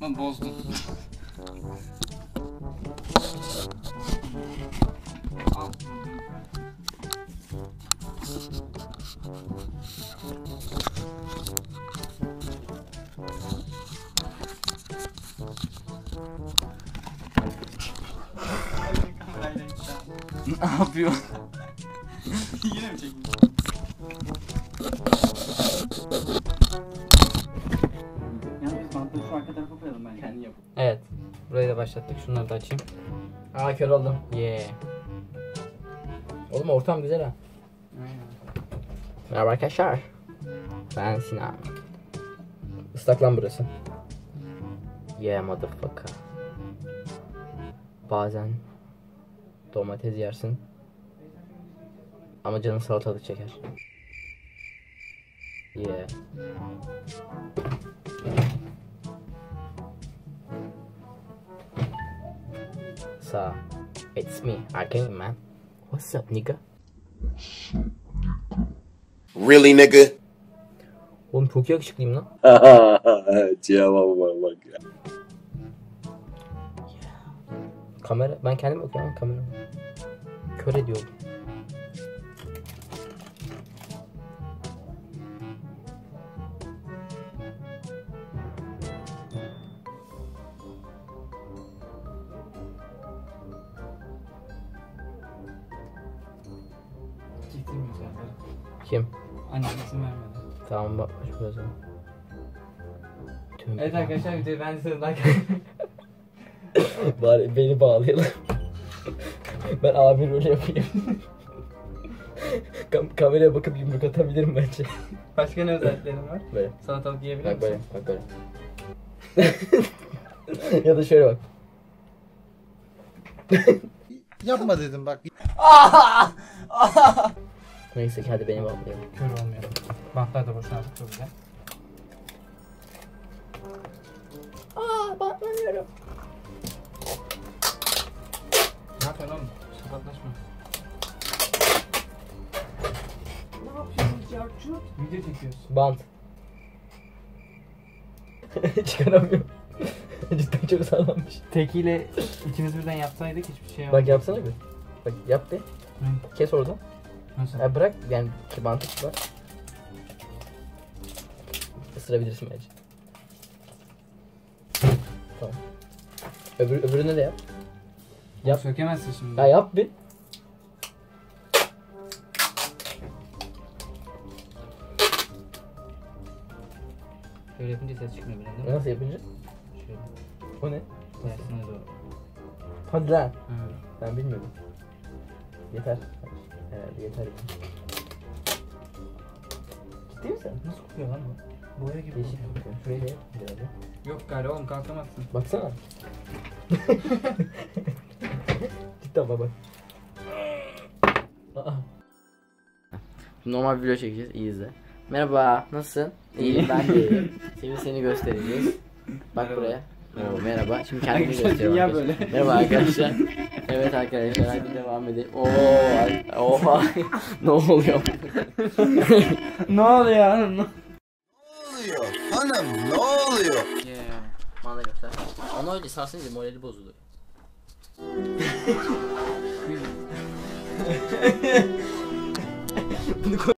Lan bozdum. Al. ne yapıyor? Yine mi çekmiş? Arka tarafa koyalım bence. Kendi yap. Evet. Burayı da başlattık. Şunları da açayım. Aa kör oldum. Yeah. Oğlum ortam güzel ha. Merhaba arkadaşlar. Ben Sinan. Islak lan burası. Yeah motherfucker. Bazen domates yersin. Ama canın salatalık çeker. Yeah. So, it's me, Arcane Man. What's up, nigga? Really, nigga? Oğlum çok yakışıklıyım lan. Cevaba bak ya. Kamera, ben kendim bakıyorum kamera. Kör ediyorum. Çektirmiyor zaten. Kim? Annem izin vermedi. Tamam bakmış biraz sonra. Tüm Evet arkadaşlar videoyu ben size like Bari beni bağlayalım. ben abi rolü yapayım. Kam kameraya bakıp yumruk atabilirim bence. Başka ne özelliklerin var? Böyle. Salatalık yiyebilir Bak böyle, misin? bak böyle. ya da şöyle bak. Yapma dedim bak. Neyse ki hadi beni bağlayalım. Kör olmuyor. Bantlar da boşuna aldık çok güzel. Aa bağlanıyorum. Ne yapıyorsun oğlum? Sakatlaşma. Ne yapıyorsun Carcut? Video çekiyoruz. Bant. Çıkaramıyorum. Cidden çok sağlammış. Tekiyle ikimiz birden yapsaydık hiçbir şey Bak yapsana bir. Bak yap bir. Hı. Kes oradan. Nasıl? Ya bırak yani bantı var. Isırabilirsin bence. Tamam. Öbür, öbürüne de yap. Yap. Sökemezsin şimdi. Ya yap bir. Şöyle yapınca ses çıkmıyor birden değil mi? Nasıl yapınca? Şöyle. O ne? Tersine doğru. Hadi lan. Hı. Ben bilmiyordum. Yeter. Evet yeter. Ciddi misin? Nasıl kokuyor lan bu? Boya gibi Değişik kokuyor. Şurayı da yap. bir daha. Yok galiba oğlum kalkamazsın. Baksana. Cidden baba. Aa. Normal bir video çekeceğiz. İyi izle. Merhaba. Nasılsın? İyiyim ben de iyiyim. Şimdi seni göstereceğiz. Bak buraya. Oo, merhaba. Şimdi kendimi gösteriyorum. dünya böyle. Merhaba arkadaşlar. Evet arkadaşlar hadi devam edelim. Oo, ay- oha. ne oluyor? ne oluyor hanım? oluyor? Hanım ne oluyor? Yeah. Bana göster. Onu öyle sarsınca morali bozuluyor.